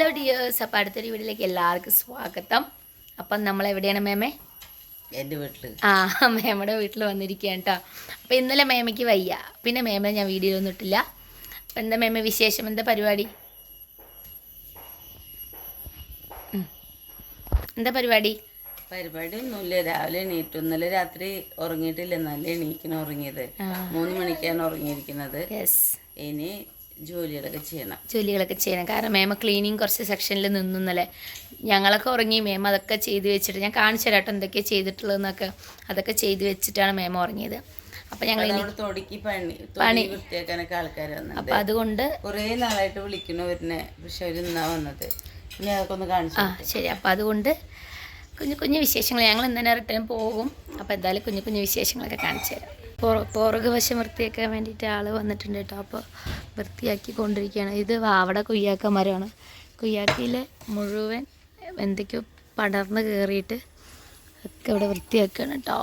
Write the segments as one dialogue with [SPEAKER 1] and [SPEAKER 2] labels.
[SPEAKER 1] Hello dears അപ്പം അടുത്തൊരു വീട്ടിലേക്ക് എല്ലാവർക്കും സ്വാഗതം. അപ്പം നമ്മൾ എവിടെയാണ് മേമേ?
[SPEAKER 2] എന്റെ വീട്ടിൽ
[SPEAKER 1] ആ മേമയുടെ വീട്ടിൽ വന്നിരിക്കുകയാണ് കേട്ടോ. അപ്പം ഇന്നലെ മേമയ്ക്ക് വയ്യ. പിന്നെ മേമ ഞാൻ വീഡിയോ ഒന്നും ഇട്ടില്ല. അപ്പം എന്താ മേമ വിശേഷം? എന്താ പരിപാടി? എന്താ പരിപാടി?
[SPEAKER 2] പരിപാടി ഒന്നുമില്ല രാവിലെ എണീറ്റു. ഇന്നലെ രാത്രി ഉറങ്ങിയിട്ടില്ല. നല്ല എണീക്കണം ഉറങ്ങിയത്. മൂന്ന് മണിക്കാണ് ഉറങ്ങിയിരിക്കുന്നത്. ഇനി ജോലികളൊക്കെ ചെയ്യണം.
[SPEAKER 1] ജോലികളൊക്കെ ചെയ്യണം. കാരണം മേമ ക്ലീനിങ് കുറച്ച് സെക്ഷനിൽ നിന്നല്ലേ ഞങ്ങളൊക്കെ ഉറങ്ങി മേമ അതൊക്കെ ചെയ്ത് വെച്ചിട്ട് ഞാൻ കാണിച്ചു തരാട്ടോ എന്തൊക്കെയാണ് ചെയ്തിട്ടുള്ളതെന്നൊക്കെ. അതൊക്കെ ചെയ്ത് വെച്ചിട്ടാണ് മേമ ഉറങ്ങിയത്. അപ്പം ഞങ്ങൾ
[SPEAKER 2] പണി വൃത്തിയാക്കാനൊക്കെ ആൾക്കാർ
[SPEAKER 1] അപ്പം അതുകൊണ്ട്
[SPEAKER 2] കുറേ നാളായിട്ട് വിളിക്കണവരിനെ പക്ഷെ അവർ ഇന്നാ വന്നത്. ഇനി അതൊക്കെ ഒന്ന് കാണിച്ചു
[SPEAKER 1] ആ ശരി. അപ്പം അതുകൊണ്ട് കുഞ്ഞു കുഞ്ഞു വിശേഷങ്ങൾ ഞങ്ങൾ ഇന്നലെ റിട്ടേൺ പോകും. അപ്പോൾ എന്തായാലും കുഞ്ഞു കുഞ്ഞു വിശേഷങ്ങളൊക്കെ കാണിച്ചു തരാം. പുറക് വശം വൃത്തിയാക്കാൻ വേണ്ടിയിട്ട് ആൾ വന്നിട്ടുണ്ട് കേട്ടോ. അപ്പോൾ വൃത്തിയാക്കി കൊണ്ടിരിക്കുകയാണ് ഇത് വാവട കുയ്യാക്ക മരമാണ് കുയ്യാക്കയിൽ മുഴുവൻ എന്തൊക്കെയോ പടർന്ന് കയറിയിട്ട് ഒക്കെ ഇവിടെ വൃത്തിയാക്കുകയാണ് കേട്ടോ.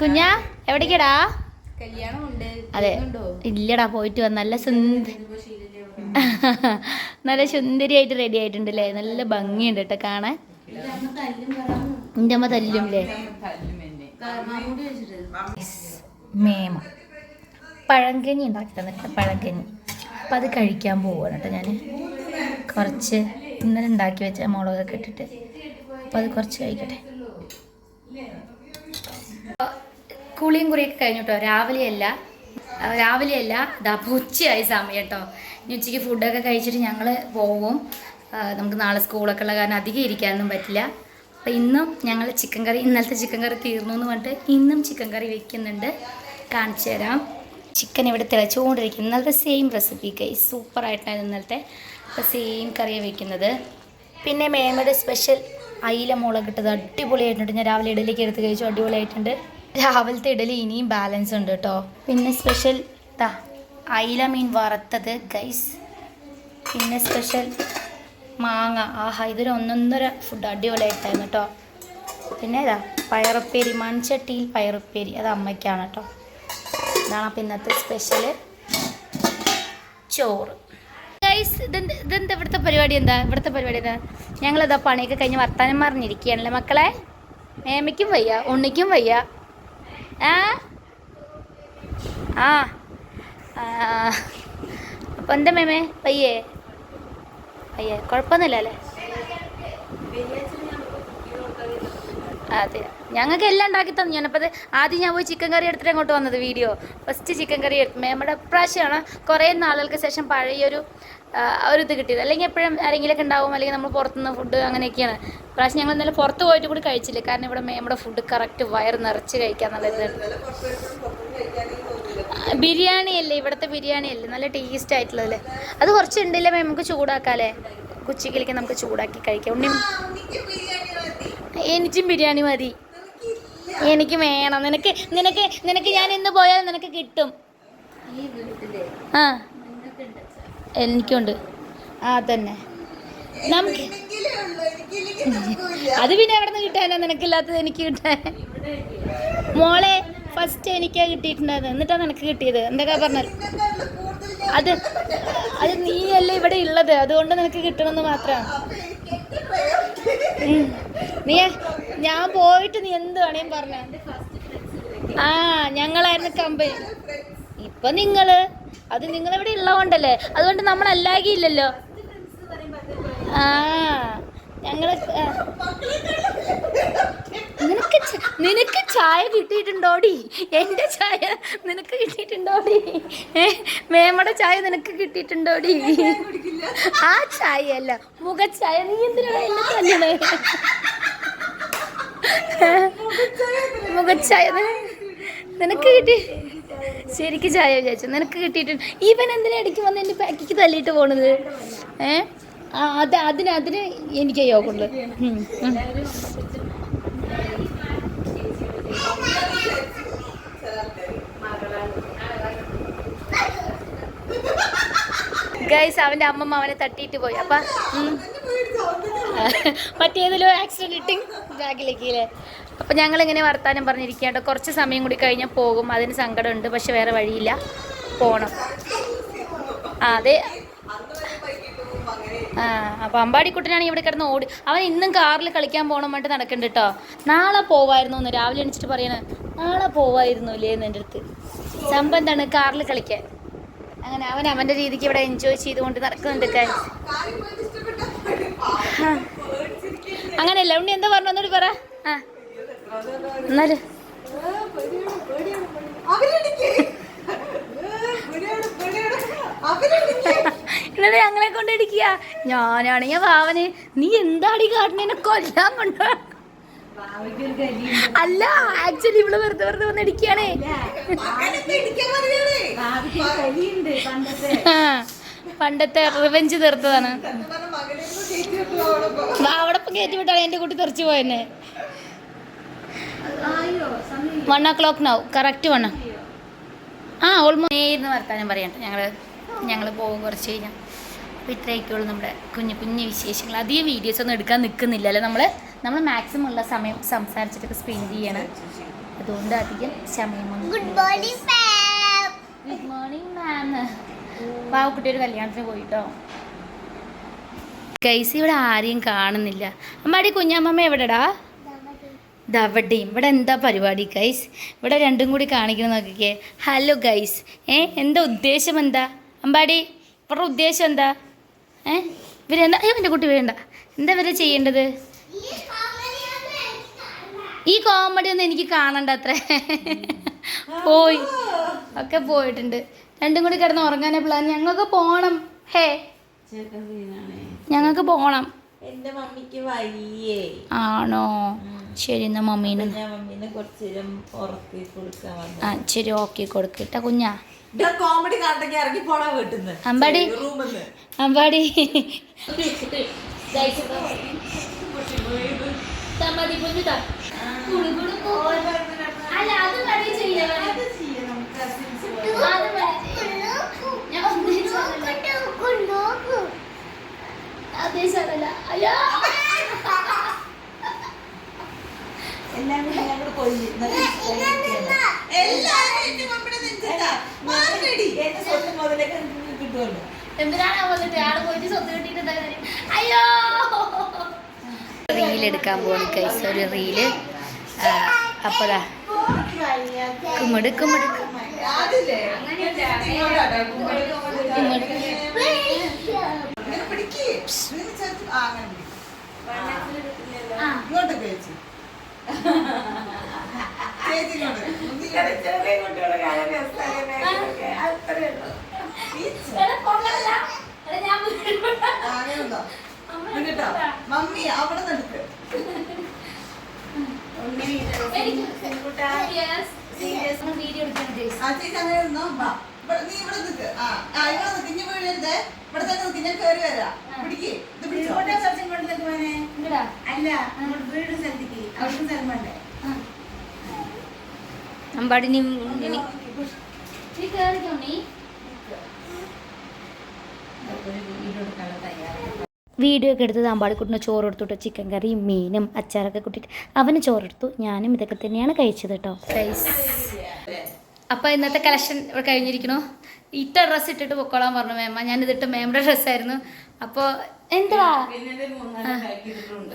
[SPEAKER 1] കുഞ്ഞാ എവിടേക്കടാ? അതെ ഇല്ലടാ പോയിട്ട് വന്ന നല്ല സുന്ദ നല്ല സുന്ദരിയായിട്ട് റെഡി ആയിട്ടുണ്ട് അല്ലേ നല്ല ഭംഗിയുണ്ട് കേട്ടോ കാണാൻ. എന്റെ അമ്മ തല്ലും മേമ. പഴങ്കഞ്ഞി ഉണ്ടാക്കി തന്നിട്ട് പഴങ്കഞ്ഞി. അപ്പം അത് കഴിക്കാൻ പോവുകയാണ് കേട്ടോ ഞാൻ കുറച്ച് ഇന്നലെ ഉണ്ടാക്കി വെച്ച മുളകൊക്കെ ഇട്ടിട്ട്. അപ്പം അത് കുറച്ച് കഴിക്കട്ടെ. കുളിയും കുറിയൊക്കെ കഴിഞ്ഞു കേട്ടോ. രാവിലെയല്ല രാവിലെയല്ല അപ്പോൾ ഉച്ചയായി സമയം കേട്ടോ. ഇനി ഉച്ചയ്ക്ക് ഫുഡൊക്കെ കഴിച്ചിട്ട് ഞങ്ങൾ ആ, നമുക്ക് നാളെ സ്കൂളൊക്കെ ഉള്ള കാരണം അധികം ഇരിക്കാനൊന്നും പറ്റില്ല. അപ്പോൾ ഇന്നും ഞങ്ങൾ ചിക്കൻ കറി ഇന്നലത്തെ ചിക്കൻ കറി തീർന്നു എന്ന് പറഞ്ഞിട്ട് ഇന്നും ചിക്കൻ കറി വെക്കുന്നുണ്ട്. കാണിച്ചു തരാം. ചിക്കൻ ഇവിടെ തിളച്ചുകൊണ്ടിരിക്കും ഇന്നലത്തെ സെയിം റെസിപ്പി കൈ സൂപ്പറായിട്ടായിരുന്നു ഇന്നലത്തെ അപ്പോൾ സെയിം കറിയാണ് വെക്കുന്നത്. പിന്നെ മേമയുടെ സ്പെഷ്യൽ അയില മുളക് ഇട്ടത് അടിപൊളിയായിട്ടുണ്ട്. ഞാൻ രാവിലെ ഇഡലിക്ക് എടുത്ത് കഴിച്ചു. അടിപൊളിയായിട്ടുണ്ട്. രാവിലത്തെ ഇഡലി ഇനിയും ബാലൻസ് ഉണ്ട് കേട്ടോ പിന്നെ സ്പെഷ്യൽ താ അയില മീൻ വറുത്തത് ഗൈസ് പിന്നെ സ്പെഷ്യൽ മാങ്ങ. ആഹാ ഇതൊരു ഒന്നൊന്നര ഫുഡ് അടിപൊളിയായിട്ടായിരുന്നു കേട്ടോ. പിന്നെ ഇതാ പയറുപ്പേരി മൺചട്ടിയിൽ പയറുപ്പേരി. അത് അമ്മയ്ക്കാണ് കേട്ടോ. ഇതാണ് അപ്പം ഇന്നത്തെ സ്പെഷ്യൽ ചോറ്. ഗൈസ് ഇതെന്ത് ഇതെന്താ ഇവിടുത്തെ പരിപാടി എന്താ? ഇവിടുത്തെ പരിപാടി എന്താ? ഞങ്ങളിതാ പണിയൊക്കെ കഴിഞ്ഞ് വർത്താനം പറഞ്ഞിരിക്കുകയാണല്ലേ മക്കളെ? മേമയ്ക്കും വയ്യ ഉണ്ണിക്കും വയ്യ. ആ. ആ. അപ്പം എന്താ മേമേ? വയ്യേ? വയ്യേ കുഴപ്പമൊന്നുമില്ല അല്ലേ അതെ. ഞങ്ങൾക്ക് എല്ലാം ഉണ്ടാക്കി തന്നു. ഞാനപ്പോൾ അത് ആദ്യം ഞാൻ പോയി ചിക്കൻ കറി എടുത്തിട്ട് അങ്ങോട്ട് വന്നത് വീഡിയോ ഫസ്റ്റ് ചിക്കൻ കറി നമ്മുടെ പ്രാവശ്യമാണ് കുറേ നാളുകൾക്ക് ശേഷം പഴയൊരു ഒരു ഇത് കിട്ടിയത്. അല്ലെങ്കിൽ എപ്പോഴും ആരെങ്കിലുമൊക്കെ ഉണ്ടാവും അല്ലെങ്കിൽ നമ്മൾ പുറത്തുനിന്ന് ഫുഡ് അങ്ങനെയൊക്കെയാണ്. പ്രാവശ്യം ഞങ്ങൾ ഇന്നലെ പുറത്ത് പോയിട്ട് കൂടി കഴിച്ചില്ല. കാരണം ഇവിടെ നമ്മുടെ ഫുഡ് കറക്റ്റ് വയർ നിറച്ച് കഴിക്കാന്നുള്ള ഇതാണ് ബിരിയാണി അല്ലേ ഇവിടുത്തെ ബിരിയാണി അല്ലേ നല്ല ടേസ്റ്റ് ആയിട്ടുള്ളതല്ലേ? അത് കുറച്ച് ഉണ്ടല്ലേ നമുക്ക് ചൂടാക്കാല്ലേ? ഉച്ചക്കിലേക്ക് നമുക്ക് ചൂടാക്കി കഴിക്കാം. ഉണ്ണി എനിക്കും ബിരിയാണി മതി. എനിക്ക് വേണം. നിനക്ക് നിനക്ക് നിനക്ക് ഞാൻ ഇന്ന് പോയാൽ നിനക്ക് കിട്ടും. ആ. എനിക്കുണ്ട്. ആ തന്നെ നമുക്ക് അത് പിന്നെ എവിടെ നിന്ന് കിട്ടാനാ? നിനക്കില്ലാത്തത് എനിക്ക് കിട്ടാൻ. മോളെ ഫസ്റ്റ് എനിക്കാ കിട്ടിയിട്ടുണ്ടായത് എന്നിട്ടാണ് നിനക്ക് കിട്ടിയത്. എന്തൊക്കെയാ പറഞ്ഞത്? അത് അത് നീയല്ലേ ഇവിടെ ഉള്ളത് അതുകൊണ്ട് നിനക്ക് കിട്ടണമെന്ന് മാത്രമാണ് നീ ഞാൻ പോയിട്ട് നീ എന്ത് വേണേലും പറഞ്ഞ ആ ഞങ്ങളായിരുന്നു കമ്പനി ഇപ്പൊ നിങ്ങൾ അത് നിങ്ങൾ ഇവിടെ ഉള്ളതുകൊണ്ടല്ലേ? അതുകൊണ്ട് നമ്മൾ അല്ലാകില്ലല്ലോ ആ ഞങ്ങൾ. നിനക്ക് ചായ കിട്ടിയിട്ടുണ്ടോടി? എന്റെ ചായ നിനക്ക് കിട്ടിയിട്ടുണ്ടോടി? മേമയുടെ ചായ നിനക്ക് കിട്ടിയിട്ടുണ്ടോടി? ആ ചായ അല്ല മുഖച്ചായ. നീ എന്തിനാണ് എന്നെ ചായ മുഖച്ചായ നിനക്ക് കിട്ടി ശരിക്ക് ചായ വിചാരിച്ചു. നിനക്ക് കിട്ടിയിട്ടുണ്ട്. ഇവൻ എന്തിനാ ഇടയ്ക്ക് വന്ന് എന്റെ പാക്കിക്ക് തല്ലിയിട്ട് പോണത്? ഏ? ആ, അത് അതിന് അതിന് എനിക്ക് കൊണ്ട്. ഗൈസ് അവന്റെ അമ്മമ്മ അവനെ തട്ടിയിട്ട് പോയി. അപ്പം. മറ്റേതിലോ ആക്സിഡന്റ് ഇട്ടി ബാഗിലേക്ക് അല്ലേ അപ്പം ഞങ്ങൾ ഇങ്ങനെ വർത്താനം പറഞ്ഞിരിക്കുകയാണ് കുറച്ച് സമയം കൂടി കഴിഞ്ഞാൽ പോകും. അതിന് സങ്കടമുണ്ട് പക്ഷെ വേറെ വഴിയില്ല. പോകണം അതെ. അപ്പൊ അമ്പാടിക്കുട്ടനാണെങ്കിൽ ഇവിടെ കിടന്ന് ഓടി അവൻ ഇന്നും കാറിൽ കളിക്കാൻ പോകണം വേണ്ടി നടക്കുന്നുണ്ട് കേട്ടോ നാളെ പോവായിരുന്നു എന്ന് രാവിലെ എണിച്ചിട്ട് പറയണേ. നാളെ പോവായിരുന്നു ഇല്ലേ എന്ന് എന്റെ അടുത്ത്. സംഭവം കാറിൽ കളിക്കാൻ. അങ്ങനെ അവൻ അവന്റെ രീതിക്ക് ഇവിടെ എൻജോയ് ചെയ്തുകൊണ്ട് നടക്കുന്നുണ്ട് അങ്ങനെ ഉണ്ണി എന്താ പറഞ്ഞു? എന്നോട് പറ. എന്നാൽ. എന്നിട്ട് ഞങ്ങളെ കൊണ്ടടിക്കുക ഞാനാണെങ്കിൽ ഭാവന് നീ എന്താടി കാട്ടിനെ കൊല്ലാൻ കൊണ്ട്? അല്ല ആക്ച്വലി ഇവൾ വെറുതെ വെറുതെ വന്ന് ഇടിക്കുകയാണേ. പണ്ടത്തെ റിവെഞ്ച് തീർത്തതാണ്. അവിടെ കയറ്റി വിട്ടാണ് എന്റെ കുട്ടി തെറിച്ചു പോയെന്നെ. വൺ ഓ ക്ലോക്ക് നാവും കറക്റ്റ് വണ്ണം ആ ഓൾമോസ്റ്റ് നേരിന്ന് വർത്താനം പറയട്ടെ ഞങ്ങൾ ഞങ്ങൾ പോകും കുറച്ച് കഴിഞ്ഞാൽ അപ്പോൾ ഇത്രയൊക്കെയുള്ളൂ നമ്മുടെ കുഞ്ഞു കുഞ്ഞു വിശേഷങ്ങൾ. അധികം വീഡിയോസ് ഒന്നും എടുക്കാൻ നിൽക്കുന്നില്ല അല്ലേ നമ്മൾ നമ്മൾ മാക്സിമം ഉള്ള സമയം സംസാരിച്ചിട്ടൊക്കെ സ്പെൻഡ് ചെയ്യണം. അതുകൊണ്ട് അധികം സമയം
[SPEAKER 3] good morning ma'am
[SPEAKER 1] good morning ma'am പാവക്കുട്ടി ഒരു കല്യാണത്തിന് പോയിട്ടോ? ഗൈസ് ഇവിടെ ആരെയും കാണുന്നില്ല. അമ്മാടി കുഞ്ഞമ്മമ്മ എവിടെടാ? ദവടെയും ഇവിടെ എന്താ പരിപാടി ഗൈസ് ഇവിടെ രണ്ടും കൂടി കാണിക്കണം നോക്കിക്കേ. ഹലോ ഗൈസ് ഏ എന്താ ഉദ്ദേശം എന്താ? അമ്പാടി ഇവരുടെ ഉദ്ദേശം എന്താ? ഏ? ഇവരെന്താ അയ്യോ എന്റെ കുട്ടി വേണ്ട. എന്താ വരെ ചെയ്യേണ്ടത്? ഈ കോമഡി ഒന്നും എനിക്ക് കാണണ്ട അത്ര. പോയി. ഒക്കെ പോയിട്ടുണ്ട്. രണ്ടും കൂടി കിടന്ന് ഉറങ്ങാനേ പ്ലാൻ ഞങ്ങൾക്ക് പോണം. ഹേ. ഞങ്ങൾക്ക് പോണം.
[SPEAKER 4] എന്റെ മമ്മിക്ക് വയ്യേ.
[SPEAKER 1] ആണോ? ശരി എന്നാ മമ്മീന്.
[SPEAKER 4] ഞാൻ മമ്മീനെ കുറച്ചു നേരം ഉറക്കി കൊടുക്കാൻ വന്നു.
[SPEAKER 1] ആ ശരി ഓക്കെ കൊടുക്കട്ടെ കുഞ്ഞാ.
[SPEAKER 4] കോമഡി കാണ്ടെങ്കിൽ ഇറങ്ങി പോടാ വീട്ടിന്ന്.
[SPEAKER 1] അമ്പാടി. അമ്പാടി. അല്ല അത് അയ്യോ
[SPEAKER 4] എല്ലാം കൂടി ഞങ്ങൾ പോയി എന്റെ കിട്ടുമല്ലോ
[SPEAKER 1] എന്തിനാണ് വന്നിട്ട് ആൾ പോയിട്ട് സ്വത്ത് കിട്ടിയിട്ട് എന്താ കാര്യം? അയ്യോ! റീൽ എടുക്കാൻ പോണി കൈസ് ഒരു റീൽ അപ്പതാ കുമ്മട് കുമ്മട്.
[SPEAKER 4] ചേച്ചി മമ്മി അവിടെ വാ. ഇവിടെ- നീ ഇവിടെ നിൽക്ക് ആ ആ ഇവിടെ നിൽക്ക് ഇനി വീഴരുത് ഇവിടെ തന്നെ നിൽക്ക് ഞാൻ കയറി വരാം. പിടിക്ക്. ഇത് പിടിച്ചോ?
[SPEAKER 1] ഇങ്ങടാ.
[SPEAKER 5] അല്ല നമ്മുടെ വീട് സ്ഥലത്തേക്ക്. അവിടുത്തെ സ്ഥലം വേണ്ടേ
[SPEAKER 1] ആ. അമ്പാടി നീ? നീ വീഡിയോ ഒക്കെ തമ്പാടി അമ്പാടിക്കുട്ടിന് ചോറ് കൊടുത്തിട്ട് ചിക്കൻ കറി മീനും അച്ചാറൊക്കെ കൂട്ടിയിട്ട്. അവന് ചോറെടുത്തു ഞാനും ഇതൊക്കെ തന്നെയാണ് കഴിച്ചത് കേട്ടോ. അപ്പോൾ ഇന്നത്തെ കളക്ഷൻ കഴിഞ്ഞിരിക്കണോ. ഇട്ട ഡ്രസ്സ് ഇട്ടിട്ട് പൊക്കോളാൻ പറഞ്ഞു മേമ. ഞാനിതിട്ട് ഡ്രസ് ഡ്രസ്സായിരുന്നു അപ്പോൾ എന്താ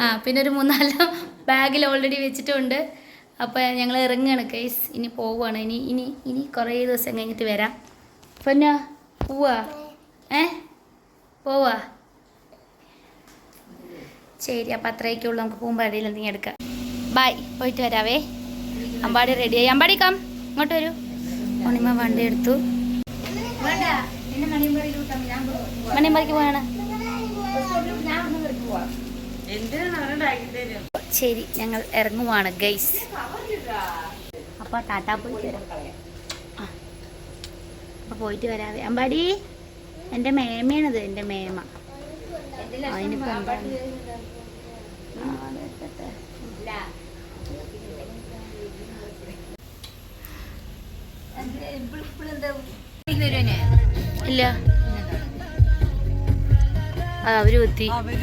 [SPEAKER 1] ആ പിന്നെ ഒരു മൂന്നാൽ ബാഗിൽ ഓൾറെഡി വെച്ചിട്ടുണ്ട്. അപ്പോൾ ഞങ്ങൾ ഇറങ്ങുകയാണ് കേസ് ഇനി പോവുകയാണ് ഇനി ഇനി ഇനി കുറേ ദിവസം കഴിഞ്ഞിട്ട് വരാം. പിന്നെ പോവാ? ഏ? പോവാ. ശരി അപ്പം അത്രയൊക്കെയുള്ളൂ. നമുക്ക് പോകുമ്പോൾ ഇടയിൽ എന്തെങ്കിലും എടുക്കാം. ബായ് പോയിട്ട് വരാവേ. അമ്പാടി റെഡിയായി അമ്പാടി കം ഇങ്ങോട്ട് വരൂ. മണിമ വണ്ടി എടുത്തു. മണിയമ്പടിക്ക് പോവാണ്. ശരി ഞങ്ങൾ ഇറങ്ങുവാണ് ഗൈസ് അപ്പൊ ടാറ്റാ പോയിട്ട് വരാം. അപ്പൊ പോയിട്ട് വരാവേ. അമ്പാടി. എന്റെ മേമയാണിത് എന്റെ മേമ അതിനിപ്പോ എന്താണ്? ആ, അതെ, അതെ, അതെ. ഇല്ല അവർ
[SPEAKER 4] അവർ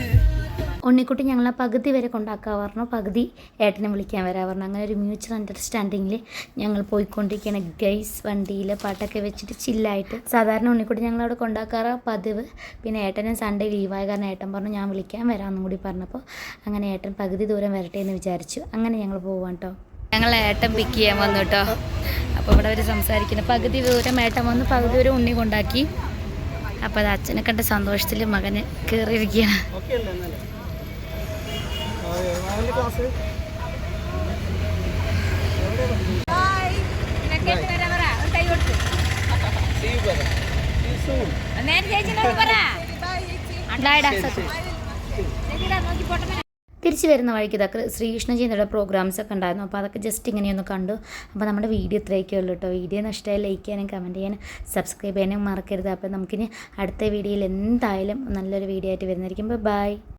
[SPEAKER 1] ഉണ്ണിക്കുട്ടി ഞങ്ങളെ പകുതി വരെ കൊണ്ടാക്കാൻ പറഞ്ഞു. പകുതി ഏട്ടനെ വിളിക്കാൻ വരാൻ പറഞ്ഞു. അങ്ങനെ ഒരു മ്യൂച്വൽ അണ്ടർസ്റ്റാൻഡിങ്ങിൽ ഞങ്ങൾ പോയിക്കൊണ്ടിരിക്കുകയാണ് ഗൈസ് വണ്ടിയിൽ പാട്ടൊക്കെ വെച്ചിട്ട് ചില്ലായിട്ട് സാധാരണ ഉണ്ണിക്കുട്ടി ഞങ്ങളവിടെ കൊണ്ടാക്കാറ് പതിവ്. പിന്നെ ഏട്ടനും സൺഡേ ലീവായ കാരണം ഏട്ടൻ പറഞ്ഞു ഞാൻ വിളിക്കാൻ വരാമെന്നും കൂടി പറഞ്ഞപ്പോൾ അങ്ങനെ ഏട്ടൻ പകുതി ദൂരം വരട്ടെ എന്ന് വിചാരിച്ചു. അങ്ങനെ ഞങ്ങൾ പോവാം കേട്ടോ ഞങ്ങൾ ഏട്ടൻ പിക്ക് ചെയ്യാൻ വന്നു കേട്ടോ അപ്പോൾ ഇവിടെ അവർ സംസാരിക്കുന്നു. പകുതി ദൂരം ഏട്ടൻ വന്ന് പകുതി ദൂരം ഉണ്ണി കൊണ്ടാക്കി. അപ്പോൾ അത് അച്ഛനെ കണ്ട സന്തോഷത്തിൽ മകന് കയറിയിരിക്കുകയാണ് തിരിച്ചു വരുന്ന വഴിക്ക് ഇതൊക്കെ ശ്രീകൃഷ്ണ ജയന്തിയുടെ പ്രോഗ്രാംസ് ഒക്കെ ഉണ്ടായിരുന്നു. അപ്പോൾ അതൊക്കെ ജസ്റ്റ് ഇങ്ങനെയൊന്ന് കണ്ടു. അപ്പോൾ നമ്മുടെ വീഡിയോ ഇത്രയൊക്കെ ഉള്ളൂ കേട്ടോ വീഡിയോ ഇഷ്ടമായി ലൈക്ക് ചെയ്യാനും കമന്റ് ചെയ്യാനും സബ്സ്ക്രൈബ് ചെയ്യാനും മറക്കരുത്. അപ്പോൾ നമുക്കിനി അടുത്ത വീഡിയോയിൽ എന്തായാലും നല്ലൊരു വീഡിയോ ആയിട്ട് വരുന്നതായിരിക്കും. ബൈ